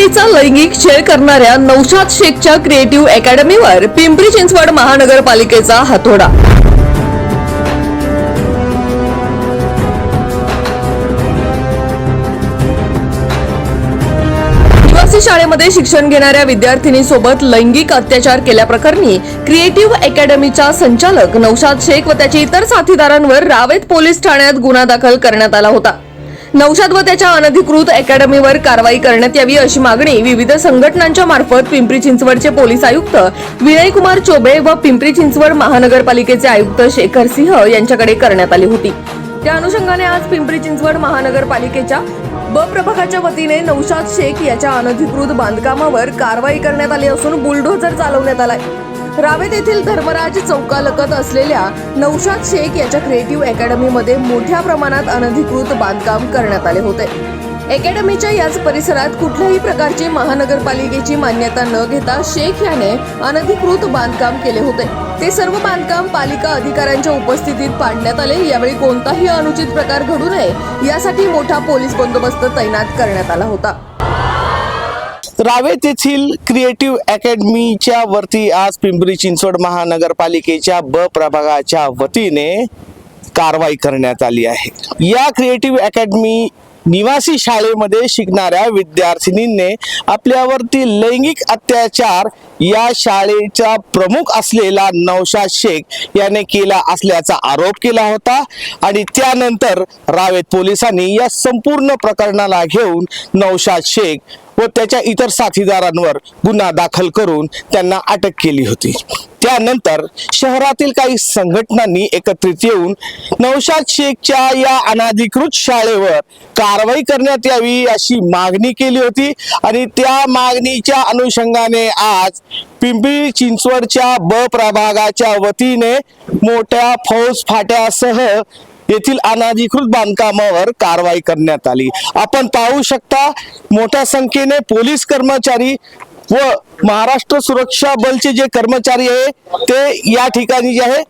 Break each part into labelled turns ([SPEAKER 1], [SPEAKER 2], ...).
[SPEAKER 1] विद्यार्थिनीचा लैंगिक छेड करणाऱ्या नौशाद शेखच्या क्रिएटिव्ह अकॅडमीवर पिंपरी चिंचवड महानगरपालिकेचा हातोडा. निवासी शाळेमध्ये शिक्षण घेणाऱ्या विद्यार्थिनीसोबत लैंगिक अत्याचार केल्याप्रकरणी क्रिएटिव्ह अकॅडमीचा संचालक नौशाद शेख व त्याच्या इतर साथीदारांवर रावेत पोलीस ठाण्यात गुन्हा दाखल करण्यात आला होता. नौशाद व त्याच्या अनधिकृत अकॅडमीवर कारवाई करण्यात यावी अशी मागणी विविध संघटनांच्या मार्फत पिंपरी चिंचवडचे पोलीस आयुक्त विनयकुमार चोबे व पिंपरी चिंचवड महानगरपालिकेचे आयुक्त शेखर सिंह यांच्याकडे करण्यात आली होती. त्या अनुषंगाने आज पिंपरी चिंचवड महानगरपालिकेच्या ब प्रभागाच्या वतीने नौशाद शेख याच्या अनधिकृत बांधकामावर कारवाई करण्यात आली असून बुलडोझर चालवण्यात आलाय. रावेत येथील धर्मराज चौकालगत असलेल्या नौशाद शेख याच्या क्रिएटिव्ह अकॅडमीमध्ये मोठ्या प्रमाणात अनधिकृत बांधकाम करण्यात आले होते. अकॅडमीच्या याच परिसरात कुठल्याही प्रकारची महानगरपालिकेची मान्यता न घेता शेख याने अनधिकृत बांधकाम केले होते. ते सर्व बांधकाम पालिका अधिकाऱ्यांच्या उपस्थितीत पाडण्यात आले. यावेळी कोणताही अनुचित प्रकार घडू नये यासाठी मोठा पोलीस बंदोबस्त तैनात करण्यात आला होता.
[SPEAKER 2] रावेत येथील क्रिएटिव्ह अकॅडमीच्या वरती आज पिंपरी चिंचवड महानगरपालिकेच्या ब प्रभागाच्या वतीने कारवाई करण्यात आली आहे. या क्रिएटिव्ह अकॅडमी निवासी शाळेमध्ये शिकणाऱ्या विद्यार्थिनींनी आपल्यावरती लैंगिक अत्याचार या शाळेचा प्रमुख असलेला नौशाद शेख याने केला असल्याचा आरोप केला होता आणि त्यानंतर रावेत पोलिसांनी या संपूर्ण प्रकरणाला घेऊन नौशाद शेख व त्याच्या इतर साथीदारांवर गुन्हा दाखल करून त्यांना अटक केली होती. त्यानंतर शहरातील काही संघटनांनी एकत्रित येऊन नौशाद शेखच्या या अनाधिकृत शाळेवर कारवाई करण्यात यावी अशी मागणी केली होती आणि त्या मागणीच्या अनुषंगाने आज पिंपरी चिंचवडच्या ब प्रभागाच्या वतीने मोठ्या फौज फाट्यासह येथील अनाधिकृत बांधकामावर कारवाई करण्यात आली. आपण पाहू शकता मोठ्या संख्येने पोलीस कर्मचारी व महाराष्ट्र सुरक्षा बलचे जे कर्मचारी आहे ते या ठिकाणी जे आहे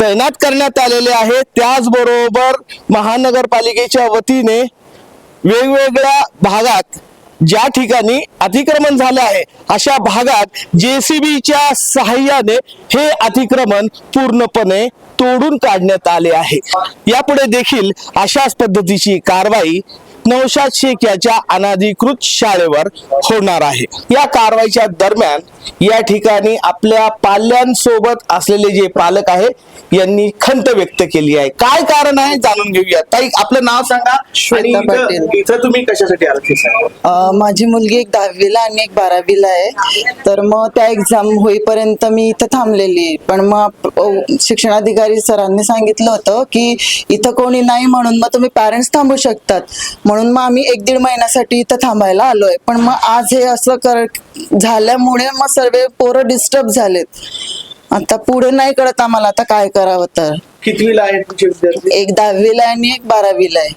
[SPEAKER 2] तैनात करण्यात आलेले आहे त्याचबरोबर महानगरपालिकेच्या वतीने वेगवेगळ्या भागात ज्या ठिकाणी अतिक्रमण झालं आहे अशा भागात जेसीबीच्या सहाय्याने हे अतिक्रमण पूर्णपणे तोडून काढण्यात आले आहे. यापुढे देखील अशाच पद्धतीची कारवाई नौशाद शेख याच्या अनाधिकृत शाळेवर होणार आहे. या कारवाईच्या दरम्यान या ठिकाणी आपल्या पाल्यांसोबत असलेले जे पालक आहे यांनी खंत व्यक्त केली आहे. काय कारण आहे जाणून घेऊया. ताई आपलं नाव सांगा.
[SPEAKER 3] श्वेता
[SPEAKER 2] आणि इथं-
[SPEAKER 3] पाटील.
[SPEAKER 2] इथं तुम्ही कशासाठी
[SPEAKER 3] अ, माझी मुलगी एक दहावीला आणि एक बारावीला आहे. तर मग त्या एक्झाम होईपर्यंत मी इथं थांबलेली आहे. पण मग अ, शिक्षणाधिकारी सरांनी सांगितलं होतं की इथं कोणी नाही म्हणून मग तुम्ही पॅरेंट्स थांबू शकतात. म्हणून मग आम्ही एक दीड महिन्यासाठी इथं थांबायला आलोय. पण मग आज हे असं कर झाल्यामुळे मग सर्व पोरं डिस्टर्ब झालेत. आता पुढे नाही कळत आम्हाला आता काय करावं तर.
[SPEAKER 2] कितवीला आहे तुमचे विद्यार्थी?
[SPEAKER 3] एक दहावीला आहे आणि एक बारावीला आहे.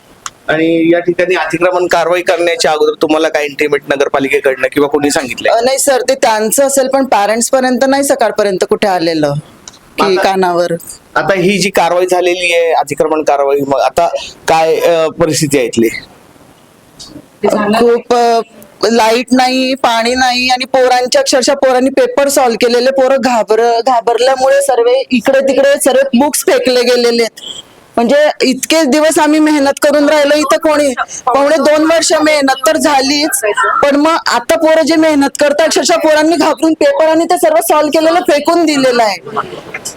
[SPEAKER 2] आणि या ठिकाणी अतिक्रमण कारवाई करण्याच्या अगोदर तुम्हाला काय इंटिमेट नगरपालिकेकडनं किंवा कोणी सांगितलंय?
[SPEAKER 3] अ, नाही सर ते त्यांचं असेल पण पॅरेंट्स पर्यंत नाही सकाळपर्यंत कुठे आलेलं. की
[SPEAKER 2] आता-
[SPEAKER 3] कानावर.
[SPEAKER 2] आता ही जी कारवाई झालेली आहे अतिक्रमण कारवाई मग आता काय अं, परिस्थिती आहे इथली?
[SPEAKER 3] खूप लाइट नाही पाणी नाही आणि पोरांच्या अक्षरशः पोरांनी पेपर सॉल्व्ह केलेले पोरं घाबर घाबरल्यामुळे सर्व इकडे तिकडे सर्व बुक्स फेकले गेलेले आहेत. म्हणजे इतके दिवस आम्ही मेहनत करून राहिलो इथं कोणी? पावणे दोन वर्ष मेहनत तर झालीच पण मग आता पोरं जे मेहनत करतात अक्षरशः पोरांनी घाबरून पेपर आणि ते सर्व सॉल्व्ह केलेलं फेकून दिलेलं आहे.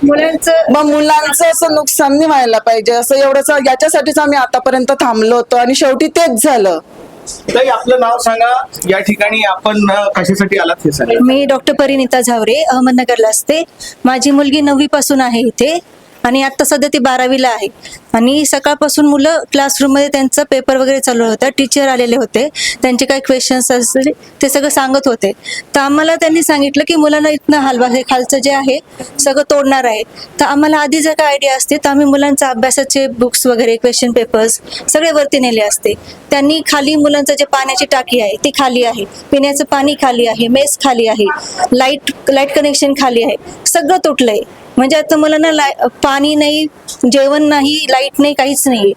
[SPEAKER 4] मुलांचं
[SPEAKER 3] मग मुलांचं असं नुकसान नाही व्हायला पाहिजे. असं एवढंच याच्यासाठीच आम्ही आतापर्यंत थांबलो होतो आणि शेवटी तेच झालं.
[SPEAKER 2] ताई आपलं नाव सांगा. या ठिकाणी आपण कशासाठी आलात हे सांगा.
[SPEAKER 4] मी डॉक्टर परिणिता झावरे अहमदनगरला असते. माझी मुलगी नववी पासून आहे इथे. आणि आता सध्या ती बारावीला आहे. आणि सकाळपासून मुलं क्लासरूममध्ये त्यांचं पेपर वगैरे चालू होतं. टीचर आलेले होते. त्यांचे काही क्वेश्चन्स असले ते सगळं सांगत होते. तर आम्हाला त्यांनी सांगितलं की मुलांना इथनं हलवा हे खालचं जे आहे सगळं तोडणार आहे. तर आम्हाला आधी जर काय आयडिया असते तर आम्ही मुलांचा अभ्यासाचे बुक्स वगैरे क्वेश्चन पेपर्स सगळे वरती नेले असते. त्यांनी खाली मुलांचं जे पाण्याची टाकी आहे ती खाली आहे. पिण्याचं पाणी खाली आहे मेस खाली आहे. लाइट लाइट कनेक्शन खाली आहे. सगळं तुटलंय. म्हणजे आता मुलांना लाय पाणी नाही जेवण नाही लाइट नाही काहीच नाही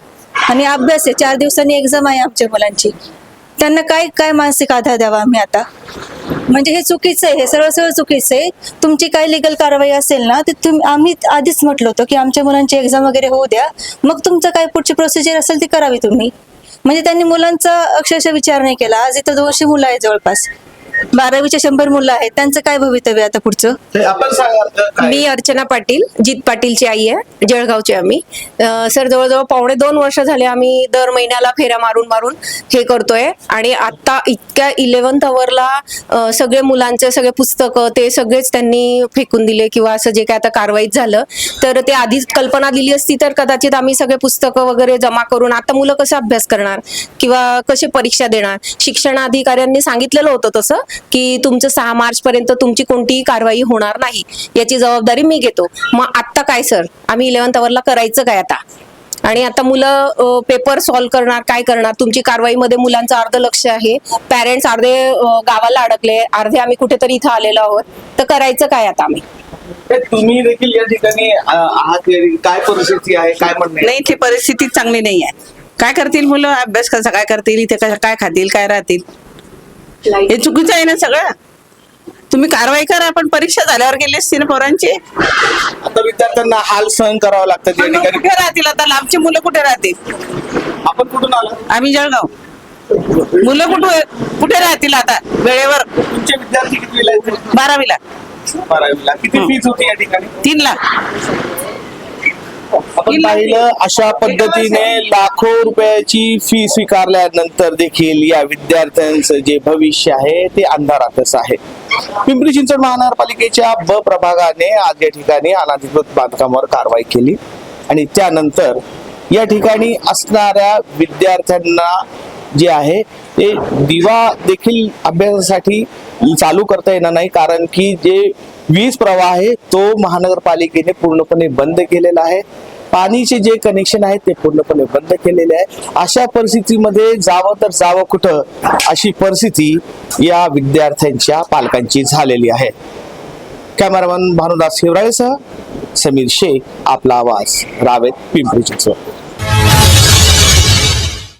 [SPEAKER 4] आणि अभ्यास आहे चार दिवसांनी एक्झाम आहे आमच्या मुलांची. त्यांना काय काय मानसिक आधार द्यावा आम्ही आता? म्हणजे हे चुकीचं आहे हे सर्व सर्व चुकीचं आहे. तुमची काय लिगल कारवाई असेल ना ते तुम्ही आम्ही आधीच म्हटलं होतं की आमच्या मुलांची एक्झाम वगैरे होऊ द्या. मग तुमचं काय पुढची प्रोसिजर असेल ती करावी तुम्ही. म्हणजे त्यांनी मुलांचा अक्षरशः विचार नाही केला. आज इथं दोनशे मुलं आहे जवळपास. बारावीच्या शंभर मुलं आहेत. त्यांचं काय भवितव्य आता पुढचं?
[SPEAKER 2] ते आपण सांगा
[SPEAKER 5] मी अर्चना पाटील जित पाटीलची आई आहे जळगावची आम्ही. अं, सर जवळजवळ पावणे दोन वर्ष झाले आम्ही दर महिन्याला फेऱ्या मारून मारून हे करतोय. आणि आता इतक्या इलेव्हन्थ अवरला सगळे मुलांचे सगळे पुस्तकं ते सगळेच त्यांनी फेकून दिले किंवा असं जे काय आता कारवाईत झालं तर ते आधीच कल्पना दिली असती तर कदाचित आम्ही सगळे पुस्तकं वगैरे जमा करून आता मुलं कसे अभ्यास करणार? किंवा कसे परीक्षा देणार? शिक्षण अधिकाऱ्यांनी सांगितलेलं होतं तसं की तुमचं सहा मार्च पर्यंत तुमची कोणतीही कारवाई होणार नाही याची जबाबदारी मी घेतो. मग आत्ता काय सर? आम्ही इलेव्हन्थ अवरला करायचं काय आता? आणि आता मुलं पेपर सॉल्व्ह करणार काय करणार? तुमची कारवाईमध्ये मुलांचं अर्ध लक्ष आहे. पॅरेंट्स अर्धे गावाला अडकले अर्धे आम्ही कुठेतरी इथं आलेलो आहोत. तर करायचं काय आता आम्ही?
[SPEAKER 2] ते तुम्ही देखील या ठिकाणी आहात काय परिस्थिती आहे? काय म्हणणं?
[SPEAKER 6] नाही इथली परिस्थिती चांगली नाही आहे. काय करतील मुलं? अभ्यास कसा काय करतील? इथे कशा- काय खातील काय राहतील? हे चुकीचं आहे ना सगळं? तुम्ही कारवाई करा पण परीक्षा झाल्यावर गेली असती ना पोरांची?
[SPEAKER 2] आता विद्यार्थ्यांना हाल सहन करावं लागतं
[SPEAKER 6] मग
[SPEAKER 2] ठिकाणी
[SPEAKER 6] कुठे राहतील आता? लांबची मुलं कुठे राहतील?
[SPEAKER 2] आपण कुठून आलो?
[SPEAKER 6] आम्ही जळगाव. मुलं कुठे कुठे राहतील आता? वेळेवर?
[SPEAKER 2] तुमचे विद्यार्थी आहेत
[SPEAKER 6] बारावीला.
[SPEAKER 2] बारावीला. किती फीज होती या ठिकाणी?
[SPEAKER 6] तीन लाख.
[SPEAKER 2] आपण पाहिलं अशा पद्धतीने लाखो रुपयाची फी स्वीकारल्यानंतर देखील या विद्यार्थ्यांचं जे भविष्य आहे ते अंधारातच आहे. पिंपरी चिंचवड महानगरपालिकेच्या ब प्रभागाने आज या ठिकाणी अनधिकृत बांधकामावर कारवाई केली. आणि त्यानंतर या ठिकाणी असणाऱ्या विद्यार्थ्यांना जे आहे ते दिवा देखील अभ्यासासाठी चालू करता येणार नाही. कारण की जे वीज प्रवाह आहे तो महानगरपालिकेने पूर्णपणे बंद केलेला आहे. पाणीचे जे कनेक्शन आहे ते पूर्णपणे बंद केलेले आहे. अशा परिस्थितीमध्ये जावं तर जावं कुठं अशी परिस्थिती या विद्यार्थ्यांच्या पालकांची झालेली आहे. कॅमेरामन भानुदास हिवराळेसह समीर शेख आपला आवाज रावेत पिंपरी चिंचवड.